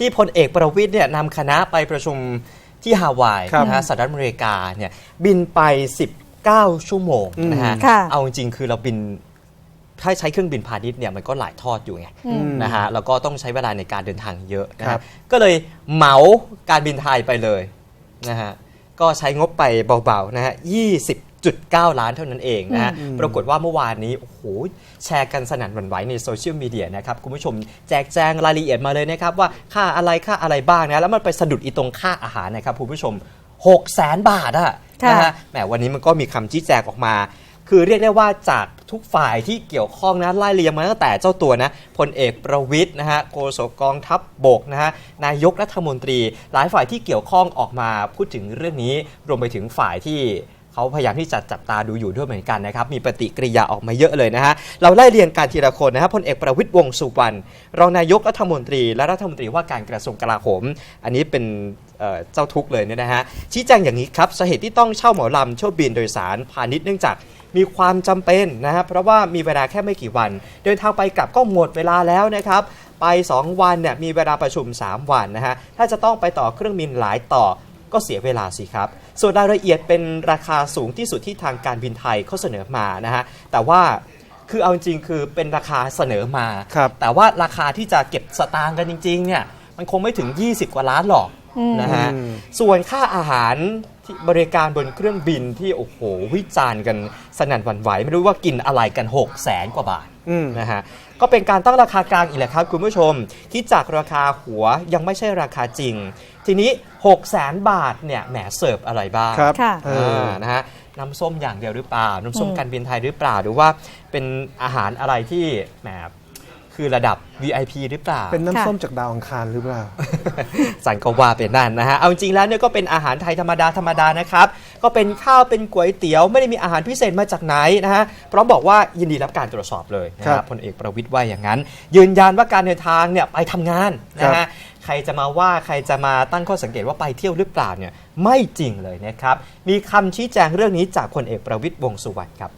ที่พลเอกประวิทย์เนี่ยนำคณะไปประชุมที่ฮาวายครับนะฮะสหรัฐอเมริกาเนี่ยบินไป 19 ชั่วโมงนะฮะอืมค่ะ เอาจริงๆคือเราบินถ้าใช้เครื่องบินพาณิชย์เนี่ยมันก็หลายทอดอยู่ไงอืมนะฮะแล้วก็ต้องใช้เวลาในการเดินทางเยอะนะครัฮะบ ก็เลยเหมาการบินไทยไปเลยนะฮะก็ใช้งบไปเบาๆนะฮะ 20.9ล้านเท่านั้นเองนะฮะอืมปรากฏว่าเมื่อวานนี้โอ้โหแชร์กันสนั่นหวั่นไหวในโซเชียลมีเดียนะครับคุณผู้ชมแจกแจงรายละเอียดมาเลยนะครับว่าค่าอะไรค่าอะไรบ้างนะแล้วมันไปสะดุดอีตรงค่าอาหารนะครับคุณผู้ชม6 0 0แสนบาทอะค่ะนะฮะแหมวันนี้มันก็มีคำชี้แจงออกมา คือเรียกได้ว่าจากทุกฝ่ายที่เกี่ยวข้องนะไล่เรียงมาตั้งแต่เจ้าตัวนะพลเอกประวิทย์นะฮะโฆษกกองทัพบบกนะฮะนายกรัฐมนตรี หลายฝ่ายที่เกี่ยวข้องออกมาพูดถึงเรื่องนี้รวมไปถึงฝ่ายที่ เขาพยายามที่จะจับตาดูอยู่ด้วยเหมือนกันนะครับ มีปฏิกิริยาออกมาเยอะเลยนะฮะ เราไล่เรียงการทีละคนนะฮะพลเอกประวิทย์วงสุวรรณรองนายกรัฐมนตรี และรัฐมนตรีว่าการกระทรวงกลาโหม อันนี้เป็นเจ้าทุกเลยเนี่ยนะฮะ ชี้แจงอย่างนี้ครับสาเหตุที่ต้องเช่าหมาลำเที่ยวบินโดยสารพาณิชย์เนื่องจากมีความจำเป็นนะฮะเพราะว่ามีเวลาแค่ไม่กี่วัน เดินทางไปกลับก็หมดเวลาแล้วนะครับ ไป 2 วันเนี่ยมีเวลาประชุม 3 วันนะฮะถ้าจะต้องไปต่อเครื่องบินหลายต่อ ก็เสียเวลาสิครับ ส่วนรายละเอียดเป็นราคาสูงที่สุดที่ทางการบินไทยเขาเสนอมานะฮะแต่ว่าคือเอาจริงๆคือเป็นราคาเสนอมาครับแต่ว่าราคาที่จะเก็บสตางค์กันจริงๆเนี่ยมันคงไม่ถึง 20 กว่าล้านหรอกอืม นะฮะอืม ส่วนค่าอาหารที่บริการบนเครื่องบินที่โอ้โหวิจารณ์กันสนั่นหวั่นไหว ไม่รู้ว่ากินอะไรกัน 6 0แสนกว่าบาท อืม นะฮะก็เป็นการตั้งราคากลางอีกแหละครับคุณผู้ชมที่จากราคาหัวยังไม่ใช่ราคาจริง ทีนี้ 6 0แสนบาทเนี่ยแหมเสิร์ฟอะไรบ้างครับค่ะ เออ่อานะฮะน้ำส้มอย่างเดียวหรือเปล่า น้ำส้มอืม การบินไทยหรือเปล่า หรือว่าเป็นอาหารอะไรที่แหม คือระดับ VIP หรือเปล่า เป็นน้ำค่ะส้มจากดาวอังคารหรือเปล่า สันก็ว่าเป็นนั่นนะฮะ เอาจริงๆแล้วเนี่ยก็เป็นอาหารไทยธรรมดาธรรมดานะครับ ก็เป็นข้าวเป็นก๋วยเตี๋ยวไม่ได้มีอาหารพิเศษมาจากไหนนะฮะ พร้อมบอกว่ายินดีรับการตรวจสอบเลยนะครัฮะบพลเอกประวิตยว่าอย่างนั้น ยืนยันว่าการเดินทางเนี่ยไปทำงานนะครัฮะ บ ใครจะมาว่าใครจะมาตั้งข้อสังเกตว่าไปเที่ยวหรือเปล่าเนี่ยไม่จริงเลยนะครับ มีคำชี้แจงเรื่องนี้จากพลเอกประวิตยวงษ์สุวรรณครับ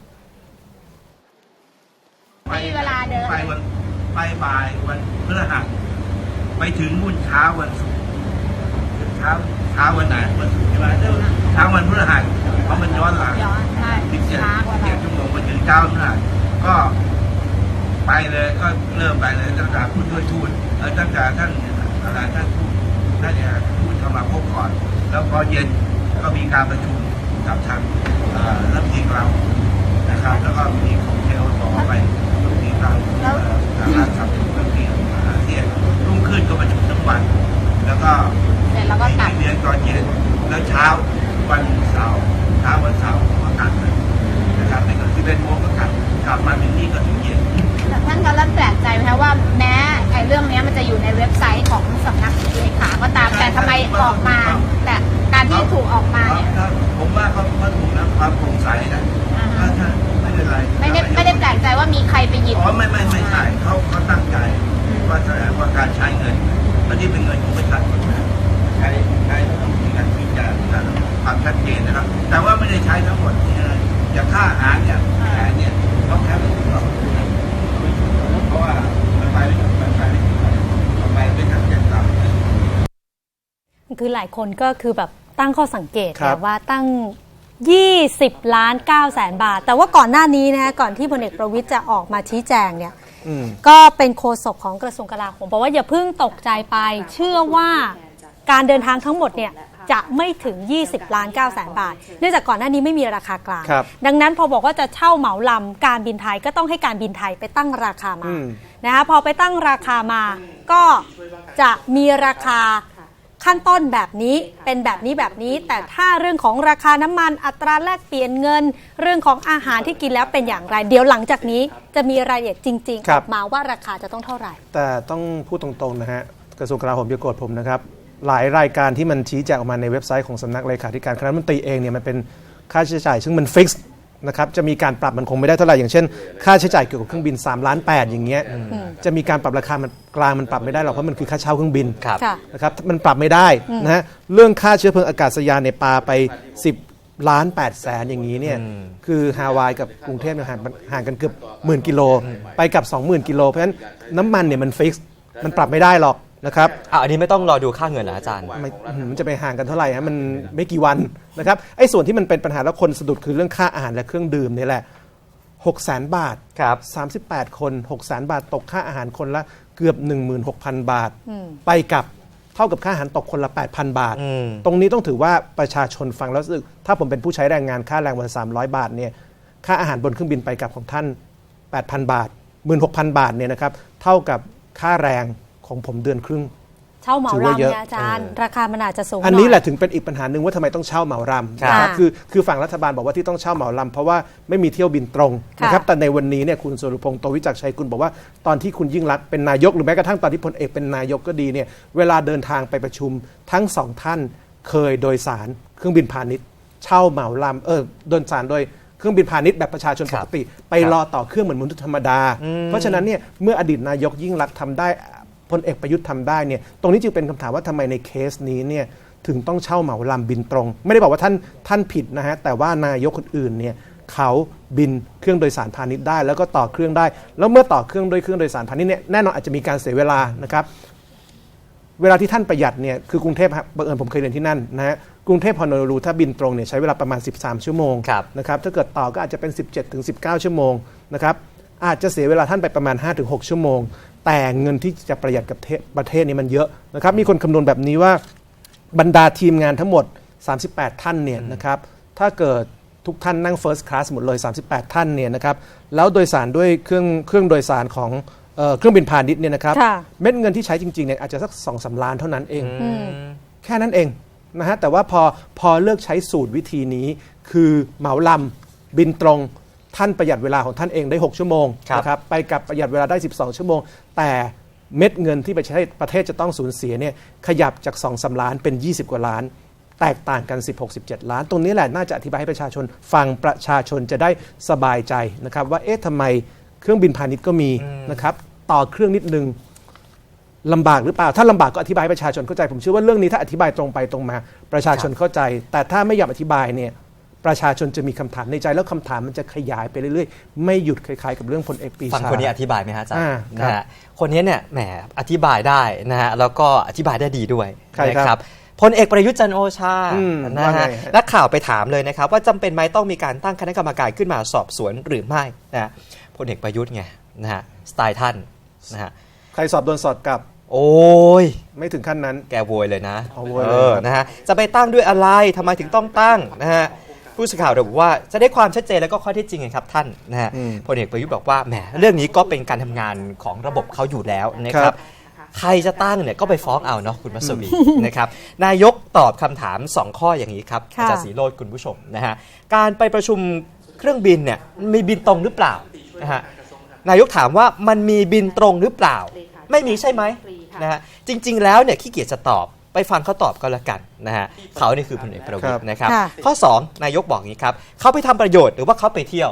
ไม่มีเวลาเดินไปวัน ไปบ่ายวันพฤหัสไปถึงมุ่นเช้าวันศุกร์ถึงเช้าเช้าวันไหนวันศุกร์ใช่ไหมเช้าวันพฤหัสเพราะมันย้อนหลังย้อนใช่สิบเจ็ดช้ากว่าเจ็ดเราชั่วโมงไปถึงเช้าพฤหัสก็ไปเลยก็เริ่มไปเลยตั้งแต่ผู้ช่วยทูตเออตั้งแต่ท่านอะไรท่านทูตท่านเนี่ยทูตเข้ามาพบก่อน แล้วพอเย็นก็มีการประชุม ออกมา แต่การที่ถูกออกมาเนี่ยครับผมว่าเขาเขาถูกนะความโปร่งใสนะอ่าฮะถ้าถ้าไม่เป็นไรไม่ได้ไม่ได้แปลกใจว่ามีใครไปหยิบอ๋อไม่ไม่ไม่ใช่เขาเขาตั้งใจว่าแสดงว่าการใช้เงินอันนี้เป็นเงินของประชาชนนะใช้ใช้ต้องมีการพิจารณาความชัดเจนนะครับ แต่ว่าไม่ได้ใช้ทั้งหมดนะอย่างค่าอาหารเนี่ยแผนเนี่ยเขาแค่ไม่ถึงหรอกเพราะว่ามันไปไม่ถึงมันไปไม่ถึงมันไปไม่ถึงเจ็ดตับ คือหลายคนก็คือแบบตั้งข้อสังเกตครับนะว่าตั้ง 20 ล้าน9แสนบาท แต่ว่าก่อนหน้านี้นะก่อนที่พลเอกประวิทย์จะออกมาชี้แจงเนี่ย อืม ก็เป็นโฆษกของกระทรวงกลาโหมบอกว่าอย่าเพิ่งตกใจไป เชื่อว่าการเดินทางทั้งหมดเนี่ยจะไม่ถึง 20 ล้าน9แสนบาท เนื่องจากก่อนหน้านี้ไม่มีราคากลาง ครับดังนั้นพอบอกว่าจะเช่าเหมาลำการบินไทยก็ต้องให้การบินไทยไปตั้งราคามาอืม นะคะพอไปตั้งราคามาก็จะมีราคา ขั้นต้นแบบนี้เป็นแบบนี้แบบนี้ แต่ถ้าเรื่องของราคาน้ำมันอัตราแลกเปลี่ยนเงิน เรื่องของอาหารที่กินแล้วเป็นอย่างไร เดี๋ยวหลังจากนี้จะมีรายละเอียดจริงๆคอรัอบกมาว่าราคาจะต้องเท่าไหร่ แต่ต้องพูดตรงๆนะฮะกระทรวงกลาโหมอย่าโกรธผมนะครับ หลายรายการที่มันชี้แจงออกมาในเว็บไซต์ของสำนักเลขาธิการคณะรัฐมนตรีเองเนี่ยมันเป็นค่าใช้จ่าย ซึ่งมันฟิกซ์ นะครับจะมีการปรับมันคงไม่ได้เท่าไหร่อย่างเช่น ค่าใช้จ่ายเกี่ยวกับเครื่องบิน3ล้าน8อย่างเงี้ยจะมีการปรับราคามันกลางมันปรับไม่ได้หรอกเพราะมันคือค่าเช่าเครื่องบินครับค่ะ นะครับมันปรับไม่ได้นะฮะเรื่องค่าเชื้อเพลิงอากาศยานในยปาไป 10 ล้าน8แสนอย่างนี้เนี่ยคือฮาวายกับกรุงเทพเนี่ยห่างห่างกันเกือบหมื่นกิโลไปกับ 20,000 กิโลเพราะฉะนั้นน้ำมันเนี่ยมันฟิกซ์มันปรับไม่ได้หรอก นะครับอะอันนี้ไม่ต้องรอดูค่าเงินเหรออาจารย์ ไม่อื้อหือมันจะไปห่างกันเท่าไหร่ฮะมันไม่กี่วันนะครับไอ้ส่วนที่มันเป็นปัญหาแล้วคนสะดุดคือเรื่องค่าอาหารและเครื่องดื่มนี่แหละ6 0 0 0 0 บาท ครับ 38 คน 6 0 0 0 0 0บาท ตกค่าอาหารคนละเกือบ 16,000 บาทอืมไปกับเท่ากับค่าอาหารตกคนละ 8,000 บาท อืม ตรงนี้ต้องถือว่าประชาชนฟังแล้วรู้สึก ถ้าผมเป็นผู้ใช้แรงงานค่าแรงวันละ300 บาทเนี่ยค่าอาหารบนเครื่องบินไปกับของท่าน 8,000 บาท 16,000 บาทเนี่ยนะครับเท่ากับค่าแรง ของผมเดือนครึ่ง เช่าเหมาถือว่าลำเยอะ เนี่ยอาจารย์ ราคามันอาจจะสูงอันนี้ยแหละถึงเป็นอีกปัญหาหนึ่งว่าทำไมต้องเช่าเหมารำครับนะครับคือคือฝั่งรัฐบาลบอกว่าที่ต้องเช่าเหมาลำเพราะว่าไม่มีเที่ยวบินตรงค่ะนะครับแต่ในวันนี้เนี่ยคุณสุรพงศ์โตวิจักรชัยกุลบอกว่าตอนที่คุณยิ่งรักษณ์เป็นนายกหรือแม้กระทั่งตอนที่พลเอกเป็นนายกก็ดีเนี่ยเวลาเดินทางไปประชุมทั้งสองท่านเคยโดยสารเครื่องบินพาณิชย์ เช่าเหมาลำเออโดยสารโดยเครื่องบินพาณิชย์แบบประชาชนคปรับกติ ไปครับรอต่อเครื่องเหมือนมนุษย์ธรรมดา เพราะฉะนั้นเนี่ยเมื่ออดีตนายกยิ่งรักษณ์ทำได้ พลเอกประยุทธ์ทำได้เนี่ยตรงนี้จึงเป็นคำถามว่าทำไมในเคสนี้เนี่ยถึงต้องเช่าเหมาลำบินตรง ไม่ได้บอกว่าท่านท่านผิดนะฮะแต่ว่านายกคนอื่นเนี่ยเขาบินเครื่องโดยสารพาณิชย์ได้ แล้วก็ต่อเครื่องได้ แล้วเมื่อต่อเครื่องด้วยเครื่องโดยสารพาณิชย์เนี่ยแน่นอนอาจจะมีการเสียเวลานะครับเวลาที่ท่านประหยัดเนี่ยคือกรุงเทพฮะบังเอิญผมเคยเรียนที่นั่นนะฮะกรุงเทพฮอนอรูถ้าบินตรงเนี่ยใช้เวลาประมาณ 13 ชั่วโมงครับนะครับถ้าเกิดต่อก็อาจจะเป็น 17ถึง19 ชั่วโมงนะครับอาจจะเสียเวลาท่านไปประมาณ 5-6 ชั่วโมง แต่เงินที่จะประหยัดกับเทประเทศนี้มันเยอะนะครับมีคนคำนวณแบบนี้ว่าบรรดาทีมงานทั้งหมด 38 ท่านเนี่ยนะครับถ้าเกิดทุกท่านนั่ง First Class หมดเลย 38 ท่านเนี่ยนะครับแล้วโดยสารด้วยเครื่องเครื่องโดยสารของเอ่อเครื่องบินพาณิชย์เนี่ยนะครับค่ะเม็ดเงินที่ใช้จริงๆเนี่ยอาจจะสักสองสาล้านเท่านั้นเองอืมแค่นั้นเองนะฮะแต่ว่าพอพอเลิกใช้สูตรวิธีนี้ คือเหมาลำบินตรง ท่านประหยัดเวลาของท่านเองได้ 6 ชั่วโมงครับนะครับไปกับประหยัดเวลาได้ 12 ชั่วโมง แต่เม็ดเงินที่ประเทศประเทศจะต้องสูญเสียเนี่ยขยับจาก2อสล้านเป็น 20 กว่าล้าน แตกต่างกัน 16-17 ล้าน ตรงนี้แหละน่าจะอธิบายให้ประชาชนฟังประชาชนจะได้สบายใจนะครับ ว่าเอ๊ะทำไมเครื่องบินพาณิชย์ก็มีนะครับต่อเครื่องนิดนึงลำบากหรือเปล่า ถ้าลำบากก็อธิบายให้ประชาชนเข้าใจ ผมเชื่อว่าเรื่องนี้ถ้าอธิบายตรงไปตรงมา ประชาชนเข้าใจ แต่ถ้าไม่อยากอธิบายเนี่ย ประชาชนจะมีคำถามในใจแล้วคำถามมันจะขยายไปเรื่อยๆ ไม่หยุดคล้ายๆ กับเรื่องพลเอกปรีชาฝั่งคนนี้อธิบายไหมฮะอาจารย์อ่าคนะรับฮะคนนี้เนี่ยแหมอธิบายได้นะฮะแล้วก็อธิบายได้ดีด้วยใครครับนะครับพลเอกประยุทธ์จันทร์โอชาอืมนะว่าไงฮะฮะนักข่าวไปถามเลยนะครับ ว่าจำเป็นไหมต้องมีการตั้งคณะกรรมการขึ้นมาสอบสวนหรือไม่นะฮะพลเอกประยุทธ์ไงนะฮะสไตล์ท่านนะฮะใครสอบโดนสอดกลับ โอ้ย ไม่ถึงขั้นนั้นแกโวยเลยนะเอาโวยเลยเออนะฮะจะไปตั้งด้วยอะไรทำไมถึงต้องตั้งนะฮะ ผู้สื่อข่าวระบุว่าจะได้ความชัดเจนแล้วก็ข้อเท็จจริงไงครับท่านนะฮะอืม พลเอกประยุทธ์บอกว่าแหมเรื่องนี้ก็เป็นการทำงานของระบบเขาอยู่แล้วนะคครัรับบใครจะตั้งเนี่ยก็ไปฟ้องเอาเนาะคุณมัสวีนะครับนายกตอบคำถาม 2 ข้ออย่างนี้ครับค่ะอาจารย์ศรีโรจน์คุณผู้ชมนะฮะการไปประชุมเครื่องบินเนี่ยมีบินตรงหรือเปล่านะฮะนายกถามว่ามันมีบินตรงหรือเปล่า ไม่มีใช่ไหมนะฮะจริง ๆ แล้วเนี่ยขี้เกียจจะตอบ ไปฟังเขาตอบก็แล้วกันนะฮะเขานี่คือพลเอกประวิตครัยบนะครับค่ะข้อ 2 นายกบอกอย่างนี้ครับเขาไปทำประโยชน์หรือว่าเขาไปเที่ยว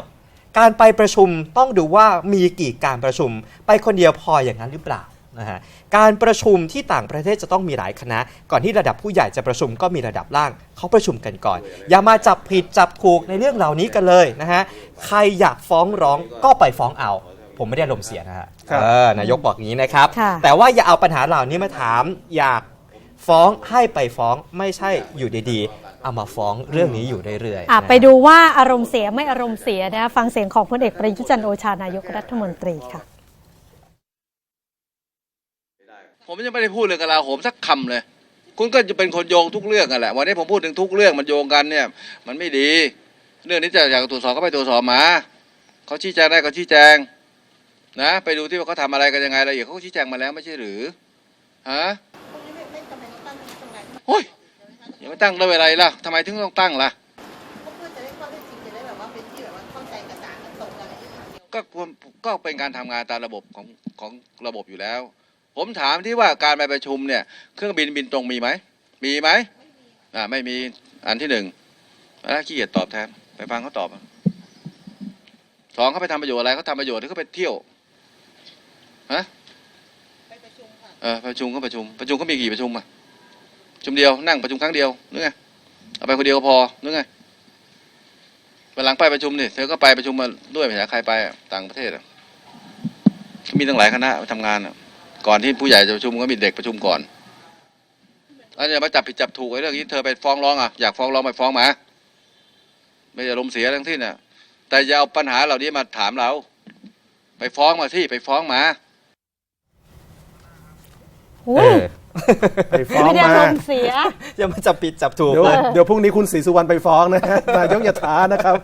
การไปประชุมต้องดูว่ามีกี่การประชุม ไปคนเดียวพออย่างนั้นหรือเปล่านะฮะการประชุมที่ต่างประเทศจะต้องมีหลายคณะ ก่อนที่ระดับผู้ใหญ่จะประชุมก็มีระดับล่างเขาประชุมกันก่อน อย่ามาจับผิดจับถูกในเรื่องเหล่านี้กันเลยนะฮะใครอยากฟ้องร้องก็ไปฟ้องเอา ผมไม่ได้ลมณ์เสียนะฮะครับเออนายกบอกอย่างนี้นะครับค่ะแต่ว่าอย่าเอาปัญหาเหล่านี้มาถามอยาก ฟ้องให้ไปฟ้องไม่ใช่อยู่ดีๆเอามาฟ้องเรื่องนี้อยู่เรื่อยๆอะนะฮะ ไปดูว่าอารมณ์เสียไม่อารมณ์เสียนะฟังเสียงของพลเอกประยุทธ์จันทร์โอชานายกรัฐมนตรีค่ะ ผมยังไม่ได้พูดเรื่องกลาโหมสักคำเลย คุณก็จะเป็นคนโยงทุกเรื่องกันแหละ วันนี้ผมพูดถึงทุกเรื่องมันโยงกันเนี่ย มันไม่ดี เรื่องนี้จะอยากตรวจสอบก็ไปตรวจสอบมาเขาชี้แจงได้ก็ชี้แจง นะ ไปดูที่ว่าเขาทำอะไรกันยังไงรายละเอียดเขาก็ชี้แจงมาแล้วไม่ใช่หรือฮะ โอ้ยยังไม่ตั้งได้เวลาล่ะทำไมถึงต้องตั้งล่ะก็ควรก็เป็นการทำงานตามระบบของของระบบอยู่แล้ว ผมถามที่ว่าการไปประชุมเนี่ย เครื่องบินบินตรงมีไหม มีไหมอ่าไม่มีอันที่หนึ่งแล้วขี้เกียจตอบแทนไปฟังเขาตอบอะสองเขาไปทำประโยชน์อะไรเขาทำประโยชน์หรือเขาไปเที่ยวฮะเออประชุมก็ประชุม ประชุมเขามีกี่ประชุมอะประ ชุมเดียวนั่งประชุมครั้งเดียวนึกไงเอาไปคนเดียวก็พอนึกไงวันหลังไปประชุมนี่เธอก็ไปประชุมมาด้วยไม่ใช่ใครไปต่างประเทศอะมีตั้งหลายคณะไปทำงานอะ ก่อนที่ผู้ใหญ่จะประชุมก็มีเด็กประชุมก่อนอันนี้มาจับผิดจับถูกไอ้เรื่องนี้เธอไปฟ้องร้องอะอยากฟ้องร้องไปฟ้องมาไม่จะลมเสียทั้งที่น่ะ แต่อย่าเอาปัญหาเหล่านี้มาถามเรา ไปฟ้องมาที่ไปฟ้องมาโอ้ ไปฟ้องไม่ได้มา ลมณ์เสียอย่ามาจับผิดจับถูกเดี๋ยวนะเดี๋ยวพรุ่งนี้คุณศรีสุวรรณไปฟ้องนะฮะนายกอย่าท้านะครับ